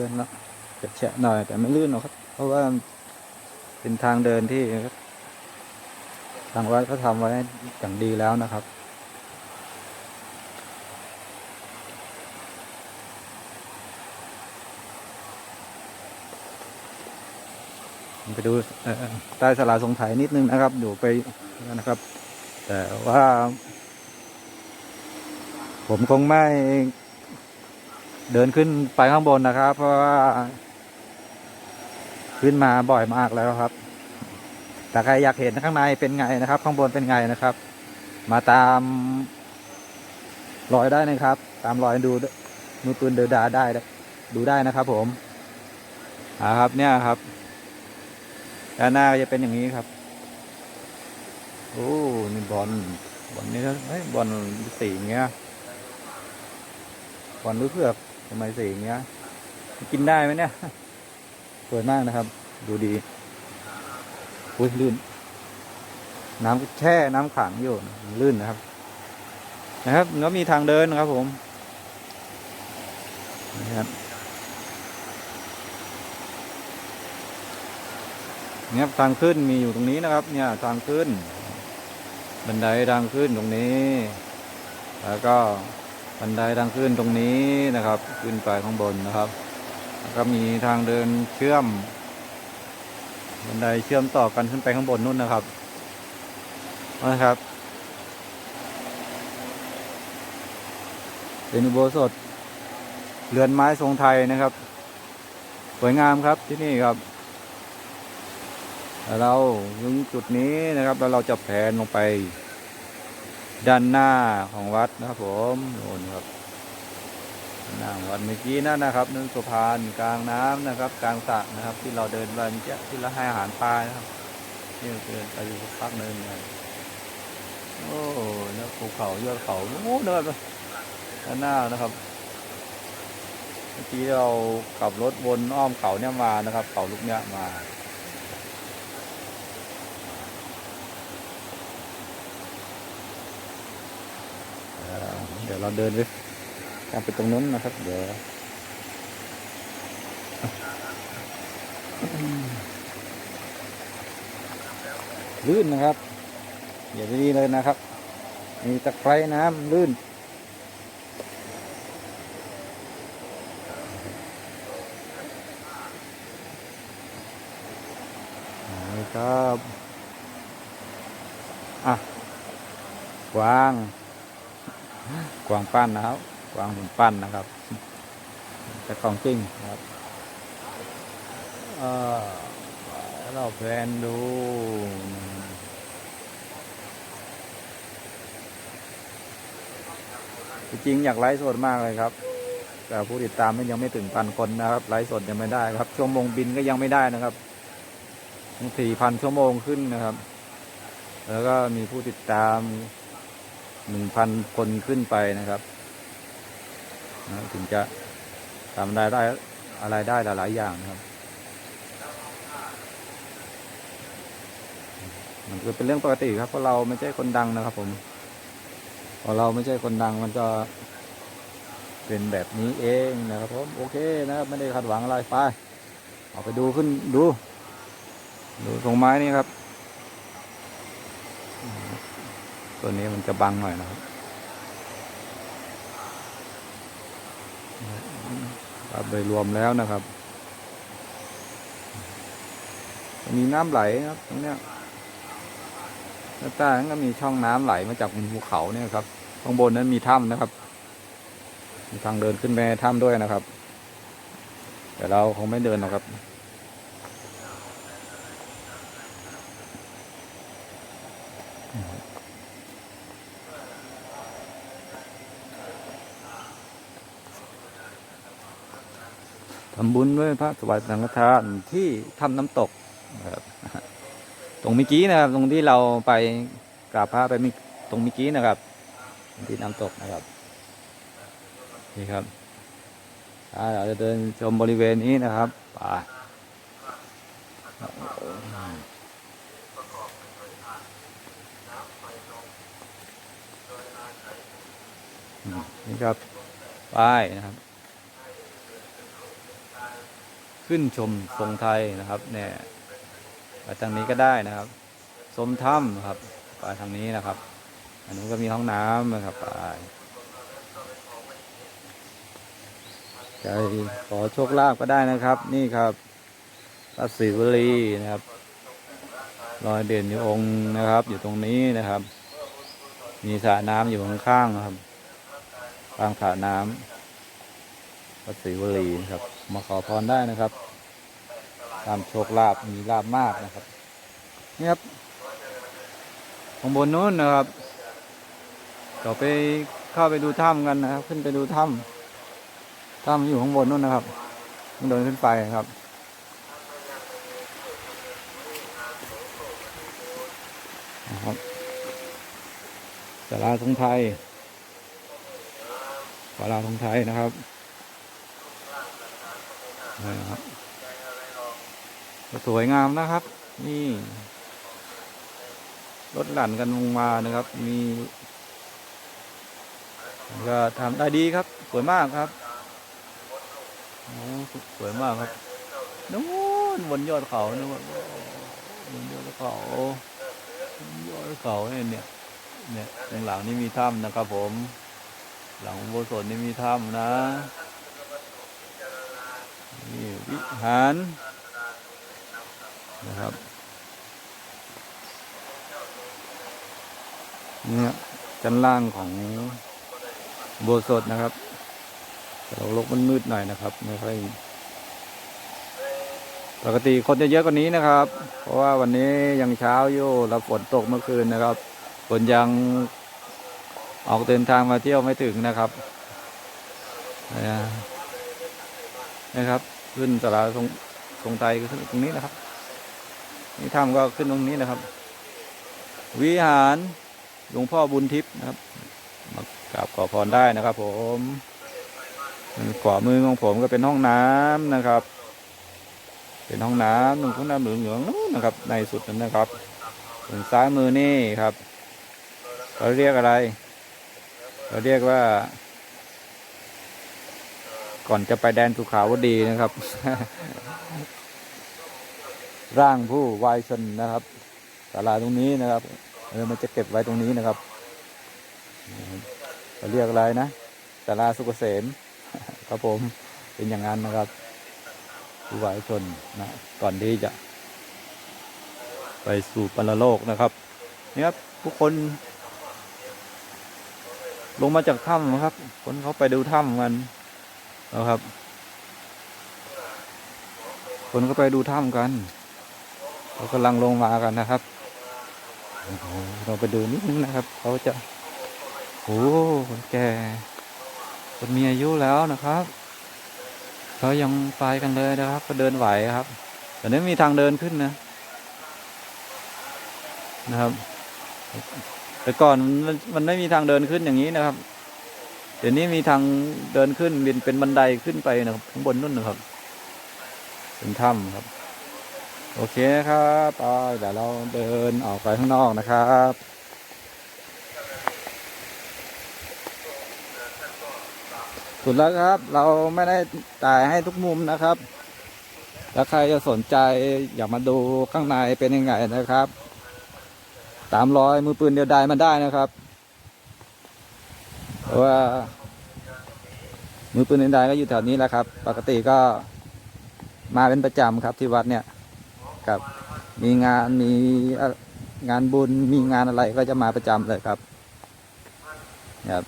เดินแล้วแฉะหน่อยแต่ไม่ลื่นหรอกครับ เพราะว่าเป็นทางเดินที่ทางวัดเขาทำไว้อย่างดีแล้วนะครับ ไปดูใต้สลาสงไถนิดนึงนะครับอยู่ไปนะครับ แต่ว่า ผมคงไม่ เดินขึ้นไปข้างบนนะครับ เพราะว่า ขึ้นมาบ่อยมากแล้วครับ แต่ใครอยากเห็นข้างในเป็นไงนะครับ ข้างบนเป็นไงนะครับ มาตามรอยได้นะครับ ตามรอยดูมือปืนเดือดาได้ ดูได้นะครับ ผมอ่าครับเนี่ยครับด้านหน้าจะเป็นอย่างนี้ครับโอ้นี่บอลบอลนี่ก็เฮ้ยบอลสีเงี้ยบอลหรือเผือก ทำไมสีอย่างเงี้ย กินได้ไหมเนี่ย สวยมากนะครับ ดูดีอุ้ยลื่น น้ำแช่น้ำขังอยู่ลื่นนะครับ นะครับแล้วมีทางเดินนะครับ ผมนะครับเนี่ยทางขึ้นมีอยู่ตรงนี้นะครับ เนี่ยทางขึ้น บันไดทางขึ้นตรงนี้ แล้วก็ บันไดทางขึ้นตรงนี้นะครับ ขึ้นไปข้างบนนะครับก็มีทางเดินเชื่อม บันไดเชื่อมต่อกันขึ้นไปข้างบนนู่นนะครับนะครับ เป็นอุโบสถเรือนไม้ทรงไทยนะครับ สวยงามครับที่นี่ครับเราถึงจุดนี้นะครับ แล้วเราจะแผนลงไป ด้านหน้าของวัดนะครับผมโน่นครับนหน้าของวัดเมื่อกี้นั่นนะครับนั่นสะพานกลางน้ำนะครับ กลางสระนะครับ ที่เราเดินไปเจ้าที่เราให้อาหารปลานะครับนี่เดินไปอยู่สักพักหนึ่งนะโอ้แล้วภูเขายอดเขาโอ้เดินไปด้านหน้านะครับเมื่อกี้เราขับรถวนอ้อมเขาเนี่ยมานะครับ เขาลูกเนี้ยมา เอ่อเดี๋ยวเราเดินไปตามไปตรงนู้นนะครับ เดี๋ยวลื่นนะครับ อย่าไปดีเลยนะครับ มีตะไคร่น้ำลื่นนี่ครับ อะ วาง กวางปั้นนะครับ กวางหุ่นปั้นนะครับ แต่ของจริงครับเราแพลนดูจริงอยากไลฟ์สดมากเลยครับ แต่ผู้ติดตามมันยังไม่ถึงพันคนนะครับ ไลฟ์สดยังไม่ได้ครับ ชั่วโมงบินก็ยังไม่ได้นะครับสี่พันชั่วโมงขึ้นนะครับ แล้วก็มีผู้ติดตาม หนึ่งพันคนขึ้นไปนะครับถึงจะทำรายได้อะไรได้หลาย ๆ อย่างนะครับ มันก็เป็นเรื่องปกติครับเพราะเราไม่ใช่คนดังนะครับ ผมพอเราไม่ใช่คนดังมันก็เป็นแบบนี้เองนะครับผมโอเคนะครับไม่ได้คาดหวังอะไรไปเอาไปดูขึ้นดู ดูตรงไม้นี่ครับ ตัวนี้มันจะบังหน่อยนะครับครับโดยรวมแล้วนะครับ มีน้ำไหลครับตรงเนี้ยหน้าใต้นั้นก็มีช่องน้ำไหลมาจากบนภูเขาเนี่ยครับข้างบนนั้นมีถ้ำนะครับ มีทางเดินขึ้นไปถ้ำด้วยนะครับ แต่เราคงไม่เดินหรอกครับ ทำบุญด้วยพระสวัสดิ์สังฆทานที่ทำน้ำตกครับตรงเมื่อกี้นะครับ ตรงที่เราไปกราบพระไปเมื่อตรงเมื่อกี้นะครับ ที่น้ำตกนะครับนี่ครับเราจะเดินชมบริเวณนี้นะครับไปอืมนี่ครับไปนะครับ ขึ้นชมทรงไทยนะครับเนี่ยไปทางนี้ก็ได้นะครับชมถ้ำครับไปทางนี้นะครับ อันนู้นก็มีห้องน้ำนะครับไปใจขอโชคลาภก็ได้นะครับ นี่ครับพระศิวลีนะครับ รอยเด่นอยู่องค์นะครับ อยู่ตรงนี้นะครับ มีสระน้ำอยู่ข้างๆนะครับข้างสระน้ำ ระศิวลีนะครับ มาขอพรได้นะครับตามโชคลาภมีลาบมากนะครับ นี่ครับข้างบนนู้นนะครับเราไปเข้าไปดูถ้ำกันนะครับ ขึ้นไปดูถ้ำถ้ำอยู่ข้างบนนู้นนะครับต้องเดินขึ้นไปครับนะครับสาราทงไทยสาราทงไทยนะครับ นะครับสวยงามนะครับ นี่รถหลั่นกันลงมานะครับ มีก็ทำได้ดีครับ สวยมากครับโอ้สวยมากครับนู้นบนยอดเขานะว่าบนยอดเขายอดเขาเนี่ยเนี่ยเนี่ยหลังนี่มีถ้ำนะครับผม หลังโบสถนี่มีถ้ำนะ วิหารนะครับเนี่ยชั้นล่างของโบสถนะครับเราลกมันมืดหน่อยนะครับไม่ค่อยปกติคนจะเยอะกว่านี้นะครับ เพราะว่าวันนี้ยังเช้าอยู่แล้วฝนตกเมื่อคืนนะครับคนยังออกเดินทางมาเที่ยวไม่ถึงนะครับนะครับ ขึ้นสาราทรงทรงไทยก็ขึ้นตรงนี้นะครับ นี่ถ้ำก็ขึ้นตรงนี้นะครับ วิหารหลวงพ่อบุญทิพย์นะครับ มากราบขอพรได้นะครับ ผมขวามือของผมก็เป็นห้องน้ำนะครับ เป็นห้องน้ำหนึ่งห้องน้ำเหลืองๆนู้นนะครับ ในสุดนั้นนะครับส่วนซ้ายมือนี่ครับเราเรียกอะไร เราเรียกว่า ก่อนจะไปแดนสุขาวดีนะครับ ร่างผู้วายชนนะครับศาลาตรงนี้นะครับ เออมันจะเก็บไว้ตรงนี้นะครับเราเรียกอะไรนะศาลาสุกเกษมครับผมเป็นอย่างนั้นนะครับ ผู้วายชนนะก่อนที่จะ ไปสู่ปรโลกนะครับนี่ครับทุกคน ลงมาจากถ้ำนะครับ คนเขาไปดูถ้ำกัน นะครับ คนก็ไปดูถ้ำกันเขากำลังลงมากันนะครับเราไปดูนิดนึงนะครับ เขาจะโอ้คนแก่คนมีอายุแล้วนะครับเขายังไปกันเลยนะครับ ก็เดินไหวครับแต่นี้มีทางเดินขึ้นนะ นะครับ แต่ก่อนมันมันไม่มีทางเดินขึ้นอย่างนี้นะครับ เดี๋ยวนี้มีทางเดินขึ้นเป็นเป็นบันไดขึ้นไปนะครับข้างบนนู่นนะครับ เป็นถ้ำครับ โอเคครับไปเดี๋ยวเราเดินออกไปข้างนอกนะครับสุดแล้วครับ เราไม่ได้ถ่ายให้ทุกมุมนะครับ ถ้าใครจะสนใจอยากมาดูข้างในเป็นยังไงนะครับ ตามรอยมือปืนเดียวดายมันได้นะครับ ว่า มือปืนเดียวดก็อยู่แถวนี้แหละครับ ปกติก็มาเป็นประจำครับที่วัดเนี่ยครับมีงานมีงานบุญมีงานอะไรก็จะมาประจำเลยครับครับ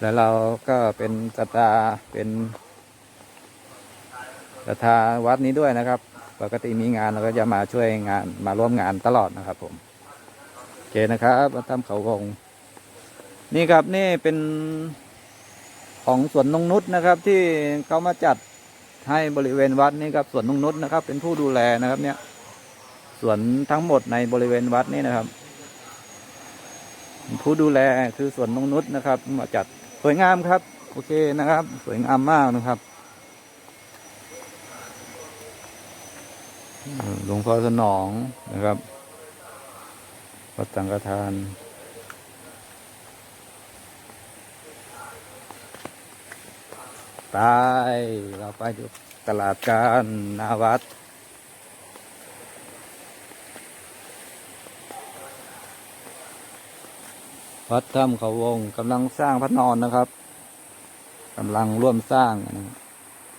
แล้วเราก็เป็นศรัทธาเป็นศรัทธาวัดนี้ด้วยนะครับ ปกติมีงานเราก็จะมาช่วยงานมาร่วมงานตลอดนะครับผมโอเคนะครับวัดถ้ำเขาวง นี่ครับนี่เป็นของสวนนงนุษนะครับที่เขามาจัดให้บริเวณวัดนี่ครับสวนนงนุษนะครับ เป็นผู้ดูแลนะครับ เนี่ยสวนทั้งหมดในบริเวณวัดนี่นะครับ ผู้ดูแลคือสวนนงนุษนะครับ มาจัดสวยงามครับ โอเคนะครับ สวยงามมากนะครับหลวงพ่อสนองนะครับวัดสังฆทาน ไปไปเราไปดูตลาดการนาวัดวัดถ้ำเขาวงกำลังสร้างพระนอนนะครับกำลังร่วมสร้างนะ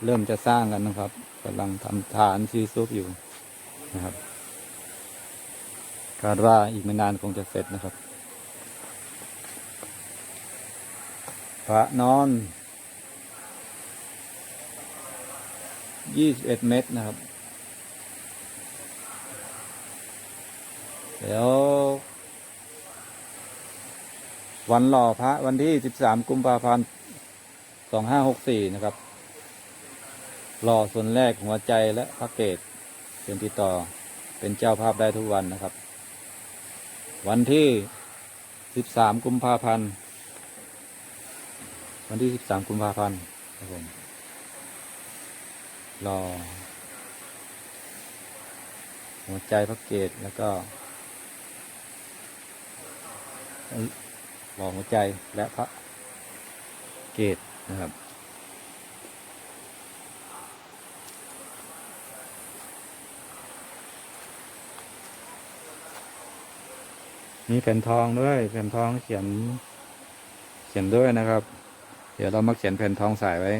เริ่มจะสร้างกันนะครับกำลังทำฐานซีซุปอยู่นะครับคาดว่าอีกไม่นานคงจะเสร็จนะครับ พระนอน 21เมตรนะครับ เดี๋ยว วันหล่อพระวันที่13กุมภาพันธ์2564นะครับ หล่อส่วนแรกหัวใจและพระเกตเป็นติดต่อเป็นเจ้าภาพได้ทุกวันนะครับ วันที่13กุมภาพันธ์วันที่13กุมภาพันธ์ครับผม รอ หัวใจพระเกตแล้วก็รอหัวใจและพระเกตนะครับ มีแผ่นทองด้วยแผ่นทองเขียน เขียนด้วยนะครับ เดี๋ยวเรามาเขียนแผ่นทองใส่ไว้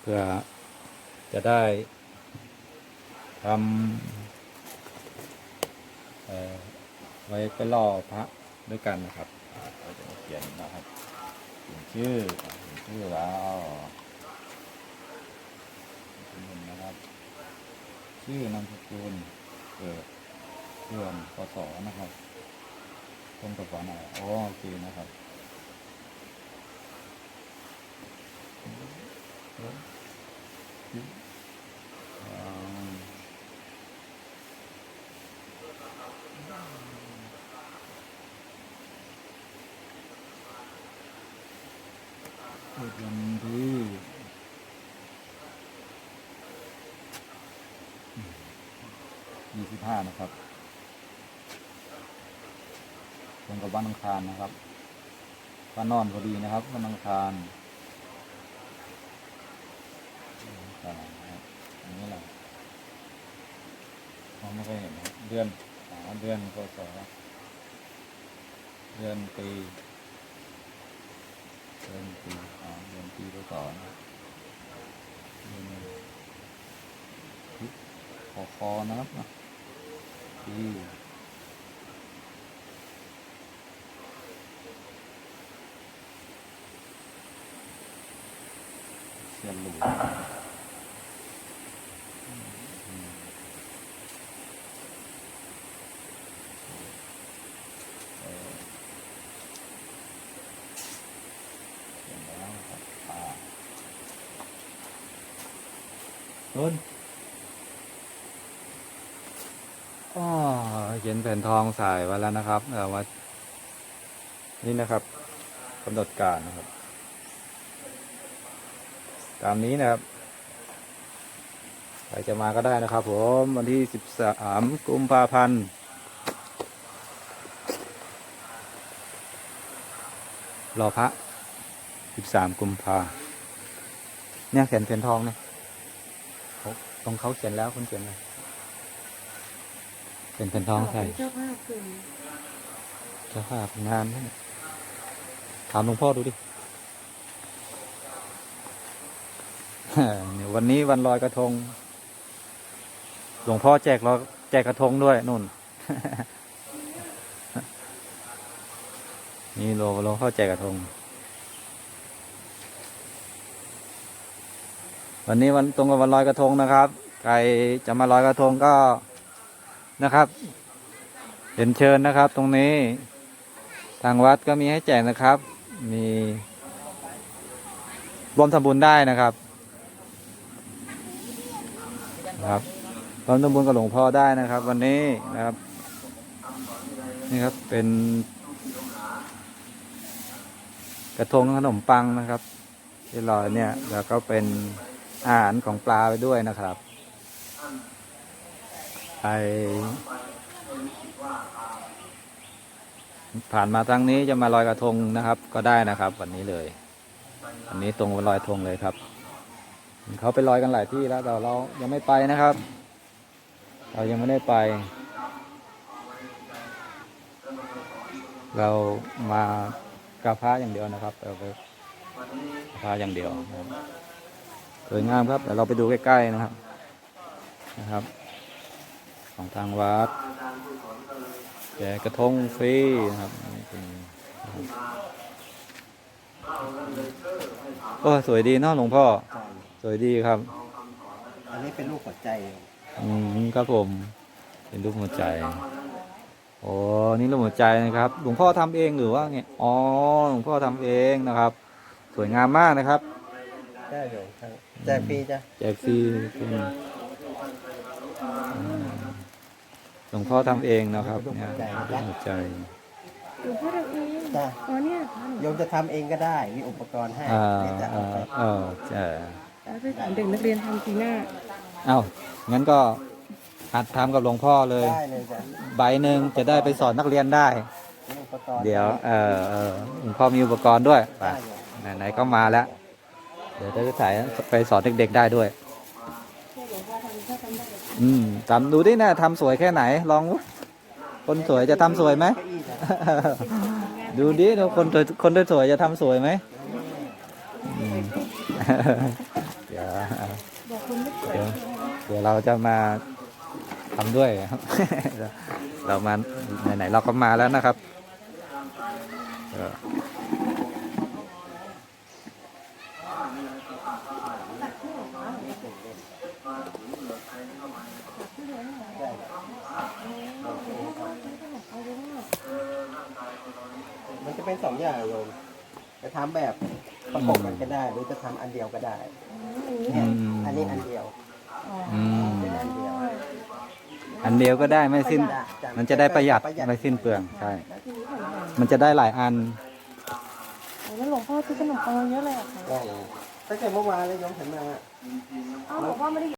เพื่อ จะได้ทำเอ่อไว้ไปล่อพระด้วยกันนะครับเราจะมาเขียนนะครับเขียนชื่อเขียนชื่อแล้วเขียนนะครับ ชื่อนามสกุลเกิดเดือนพศนะครับตรงกับวันอะไรอ๋อโอเคนะครับอ่าเกิดวันที่ยี่สิบห้านะครับตรงกับ วันอังคารนะครับวันนอนพอดีนะครับวันอังคารวันอังคารนะครับอันนี้แหละมองไม่ค่อยเห็นเดือนอ๋อเดือนพศเดือนปีเดือนปีอ๋อเดือนปีพศนเดือนพคนะครับนะปี เชียนหลูอืมเอ่อเขียนแล้วนะครับอ่าต้นอ๋อเขียนแผ่นทองใส่ไว้แล้วนะครับเออว่า นี่นะครับกำหนดการนะครับ ตามนี้นะครับใครจะมาก็ได้นะครับ ผมวันที่13กุมภาพันธ์รอพระสิบสามกุมภาเนี่ยเขียนเขียนทองเนี่ยเขาตรงเขาเขียนแล้วคุณเขียนเลยเขียนเขียนทองใส่เจ้าภาพคือเจ้าภาพงานนั่นน่ะถามหลวงพ่อดูดิ เนี่ย วันนี้วันลอยกระทง หลวงพ่อแจกลอยแจกกระทงด้วยนู่น นี่หลวงหลวงพ่อแจกกระทง วันนี้วันตรงกับวันลอยกระทงนะครับ ใครจะมาลอยกระทงก็นะครับเห็นเชิญนะครับ ตรงนี้ ทางวัดก็มีให้แจกนะครับ มีรวมทำบุญได้นะครับ ครับรวมทำบุญกับหลวงพ่อได้นะครับ วันนี้นะครับ นี่ครับเป็น กระทงขนมปังนะครับที่ลอยเนี่ยแล้วก็เป็นอาหารของปลาไปด้วยนะครับใครผ่านมาทางนี้จะมาลอยกระทงนะครับ ก็ได้นะครับ วันนี้เลย วันนี้ตรงวันลอยกระทงเลยครับ เขาไปลอยกันหลายที่แล้วแต่เรายังไม่ไปนะครับ เรายังไม่ได้ไป เรามากราบพระอย่างเดียวนะครับเราไปกราบพระอย่างเดียวนะครับสวยงามครับเดี๋ยวเราไปดูใกล้ๆนะครับนะครับ ของทางวัดแจกกระทงฟรีนะครับนี่เป็นนะครับโอ้สวยดีเนาะหลวงพ่อ สวยดีครับ อันนี้เป็นลูกหัวใจ อืมครับผม เป็นรูปหัวใจโอ้นี่รูปหัวใจนะครับ หลวงพ่อทำเองหรือว่าไงอ๋อหลวงพ่อทำเองนะครับ สวยงามมากนะครับได้เลยครับแจกฟรีจ้ะแจกฟรีคุณอืมหลวงพ่อทำเองนะครับเนี่ยรูปหัวใจหลวงพ่อทำเองจ้ะอ๋อเนี่ยเหรอคะโยมจะทำเองก็ได้ มีอุปกรณ์ให้อ่าเดี๋ยวจะเอาอ่าไปเออใช่ แล้วไปสอนเด็กนักเรียนทำปีหน้า เอ้างั้นก็หัดทำกับหลวงพ่อเลย ได้เลยจ้ะใบหนึ่งจะได้ไปสอนนักเรียนได้มีอุปกรณ์เดี๋ยวเออเออหลวงพ่อมีอุปกรณ์ด้วยไปได้เลยไหนๆก็มาแล้ว เดี๋ยวจะถ่ายไปสอนเด็กๆได้ด้วย อืมทำดูดินะทำสวยแค่ไหน ลองดูคนสวยจะทำสวยไหม เก้าอี้จ้ะ ดูดิดูคนสวยคนสวยจะทำสวยไหมอืม เดี๋ยว บอกคุณไม่สวย เดี๋ยวเดี๋ยวเราจะมาทำด้วยครับ เรามาไหนๆเราก็มาแล้วนะครับเออมันจะเป็นสองอย่างโยมจะทำแบบประกบกันก็ได้ หรือจะทำอันเดียวก็ได้อืมอันนี้อันเดียว อืมเป็นอันเดียวอันเดียวก็ได้ไม่สิ้นจ้ะจ้ะมันจะได้ประหยัดประหยัดไม่สิ้นเปลืองใช่แล้วทีนี้ผ่านมามันจะได้หลายอันโอ้แล้วหลวงพ่อซื้อขนมปังเยอะเลยเหรอะคะได้เลยตั้งแต่เมื่อวานเลยโยมถึงมา อ้าวหลวงพ่อไม่ได้